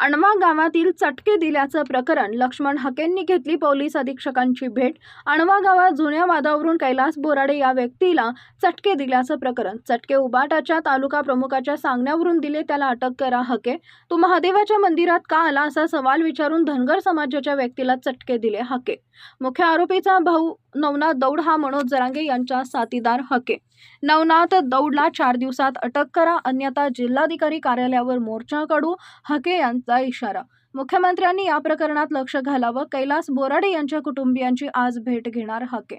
अणवा गावातील चटके दिल्याचं प्रकरण लक्ष्मण हकेंनी घेतली पोलीस अधीक्षकांची भेट. अणवा गावात जुन्या वादावरून कैलास बोराडे या व्यक्तीला चटके दिल्याचं प्रकरण. चटके उबाटाच्या तालुका प्रमुखाच्या सांगण्यावरून दिले त्याला अटक करा हके. तू महादेवाच्या मंदिरात का आला असा सवाल विचारून धनगर समाजाच्या व्यक्तीला चटके दिले हके. मुख्य आरोपीचा भाऊ नवनाथ दौड हा मनोज जरांगे यांचा साथीदार हके नवनाथ दौडला चार दिवसात अटक करा अन्यथा जिल्हाधिकारी कार्यालयावर मोर्चा काढू हके यांचा इशारा. मुख्यमंत्र्यांनी या प्रकरणात लक्ष घालावं कैलास बोराडे यांच्या कुटुंबियांची आज भेट घेणार हके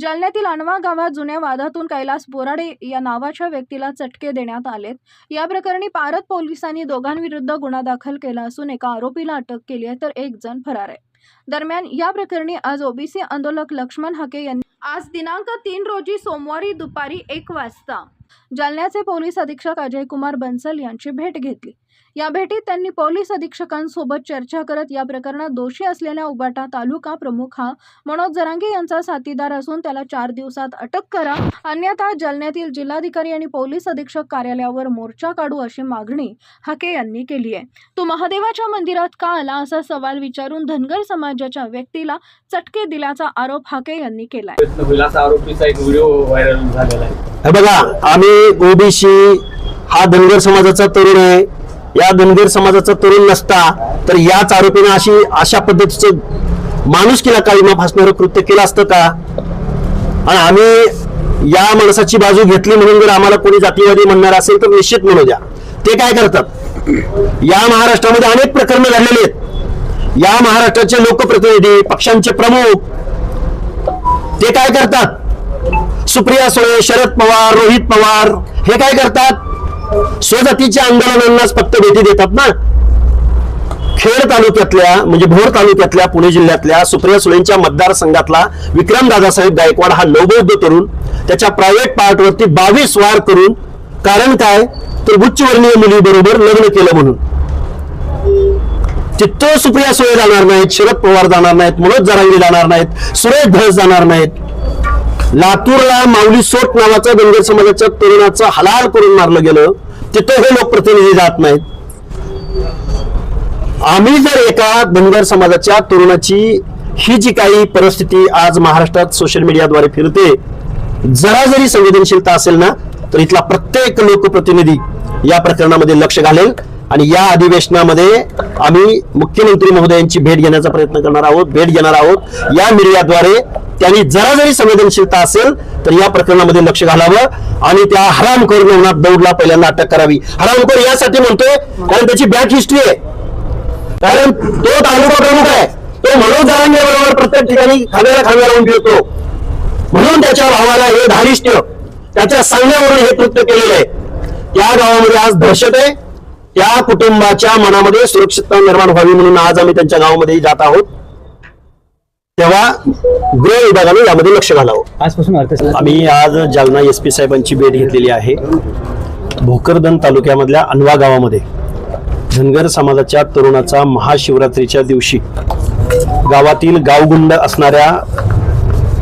जालन्यातील अणवा गावात जुन्या वादातून कैलास बोराडे या नावाच्या व्यक्तीला चटके देण्यात आलेत. या प्रकरणी पारत पोलिसांनी दोघांविरुद्ध गुन्हा दाखल केला असून एका आरोपीला अटक केली आहे तर एक जण फरार आहे. दरम्यान या प्रकरणी आज ओबीसी आंदोलक लक्ष्मण हके यांनी आज दिनांक तीन रोजी सोमवारी दुपारी एक वाजता जालन्याचे पोलीस अधीक्षक अजय कुमार बन्सल यांची भेट घेतली. या भेटीत त्यांनी पोलीस अधीक्षकांसोबत चर्चा करत या प्रकरणात दोषी असलेल्या उबाटा तालुका प्रमुख हा मनोज जरांगे यांचा साथीदार असून त्याला चार दिवसात अटक करा. अन्यथा जालन्यातील जिल्हाधिकारी आणि पोलीस अधीक्षक कार्यालयावर मोर्चा काढू अशी मागणी हाके यांनी केली आहे. तो महादेवाच्या मंदिरात का आला असा सवाल विचारून धनगर समाजाच्या व्यक्तीला चटके दिल्याचा आरोप हाके यांनी केलाय. आरोपीचा एक व्हिडिओ व्हायरल झालेला आहे. बघा आम्ही ओबीसी हा धनगर समाजाचा तरुण आहे. या धनगर समाजाचा तरुण नसता तर याच आरोपीने अशी अशा पद्धतीचं माणुसकीला काळीमा फासणारं कृत्य केलं असतं का? आणि आम्ही या माणसाची बाजू घेतली म्हणून जर आम्हाला कोणी जातीवादी म्हणणार असेल तर निश्चित म्हणू द्या. ते काय करतात? या महाराष्ट्रामध्ये अनेक प्रकरण घडलेली आहेत. या महाराष्ट्राचे लोकप्रतिनिधी पक्षांचे प्रमुख ते काय करतात? सुप्रिया सुळे शरद पवार रोहित पवार हे काय करतात? स्वजातीच्या आंदोलनांनाच फक्त भेटी देतात ना. खेड तालुक्यातल्या म्हणजे भोर तालुक्यातल्या पुणे जिल्ह्यातल्या सुप्रिया सुळेंच्या मतदारसंघातला विक्रम दादासाहेब गायकवाड हा नवबौद्ध तरुण त्याच्या प्रायव्हेट पार्टवरती बावीस वार करून कारण काय? तर उच्चवर्णीय मुलीबरोबर लग्न केलं म्हणून. तिथं सुप्रिया सुळे जाणार नाहीत शरद पवार जाणार नाहीत मनोज जरांगी जाणार नाहीत सुरेश धस जाणार नाहीत. लातूरला माऊली सोट नावाचा धनगर समाजाच्या तरुणाचं हलाल करून मारलं गेलं. तिथं हे लोकप्रतिनिधी जात नाहीत. आम्ही जर एका धनगर समाजाच्या तरुणाची ही जी काही परिस्थिती आज महाराष्ट्रात सोशल मीडियाद्वारे फिरते जरा जरी संवेदनशीलता असेल ना तर इथला प्रत्येक लोकप्रतिनिधी या प्रकरणामध्ये लक्ष घालेल आणि या अधिवेशनामध्ये आम्ही मुख्यमंत्री महोदयांची भेट घेण्याचा प्रयत्न करणार आहोत भेट घेणार आहोत. या मीडियाद्वारे त्यांनी जरा जरी संवेदनशीलता असेल तर या प्रकरणामध्ये लक्ष घालावं आणि त्या हरामखोर नवनाथ दौडला पहिल्यांदा अटक करावी. हरामखोर यासाठी म्हणतोय कारण त्याची बॅक हिस्ट्री आहे. कारण तो तालुका प्रमुख आहे. तो मनोज जरांगे बरोबर प्रत्येक ठिकाणी खांद्याला खांदा लावून फिरतो. म्हणून त्याच्या भावाला हे धारिष्ट्य त्याच्या सांगण्यावरून हे कृत्य केलेलं आहे. त्या गावामध्ये आज दहशत आहे. त्या कुटुंबाच्या मनामध्ये सुरक्षितता निर्माण व्हावी म्हणून आज आम्ही त्यांच्या गावामध्ये जात आहोत. तेव्हा गृह विभागाने यामध्ये लक्ष घालावं. आजपासून आम्ही आज जालना एस पी साहेबांची भेट घेतलेली आहे. भोकरदन तालुक्यामधल्या अनवा गावामध्ये धनगर समाजाच्या तरुणाचा महाशिवरात्रीच्या दिवशी गावातील गावगुंड असणाऱ्या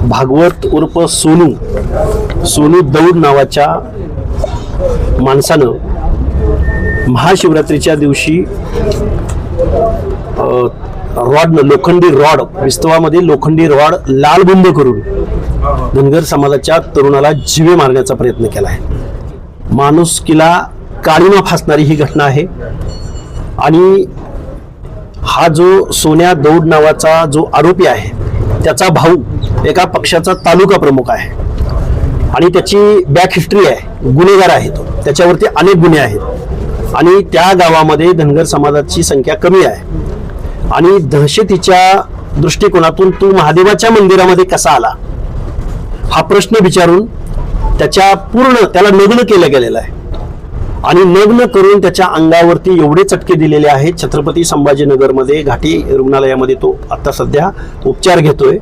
भागवत उर्फ सोनू सोनू दौड नावाच्या माणसानं महाशिवरात्रीच्या दिवशी रॉड लोखंडी रॉड विस्तवामध्ये लोखंडी रॉड लालबुंद करून धनगर समाजाच्या तरुणाला जीवे मारण्याचा प्रयत्न केला आहे. माणुसकीला काळीमा फासणारी ही घटना आहे. आणि हा जो सोन्या दौड नावाचा जो आरोपी आहे त्याचा भाऊ एका पक्षाचा तालुका प्रमुख आहे. आणि त्याची बॅक हिस्ट्री आहे. गुन्हेगार आहे तो. त्याच्यावरती अनेक गुन्हे आहेत. आणि त्या गावामध्ये धनगर समाजाची संख्या कमी आहे. आणि दहशतीच्या दृष्टिकोनातून तू महादेवाच्या मंदिरामध्ये कसा आला? हा प्रश्न विचारून त्याच्या पूर्ण त्याला नग्न केलं गेलेलं आहे. आणि नग्न करून त्याच्या अंगावरती एवढे चटके दिलेले आहेत. छत्रपती संभाजीनगरमध्ये घाटी रुग्णालयामध्ये तो आता सध्या उपचार घेतोय.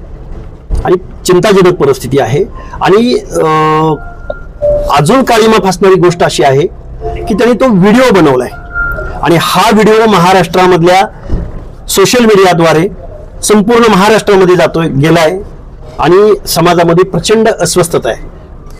आणि चिंताजनक परिस्थिती आहे. आणि अजून काळीमा फासणारी गोष्ट अशी आहे की त्याने तो व्हिडिओ बनवलाय. आणि हा व्हिडिओ महाराष्ट्रामधल्या सोशल मीडियाद्वारे संपूर्ण महाराष्ट्रामध्ये जातोय गेलाय आणि समाजामध्ये प्रचंड अस्वस्थता आहे.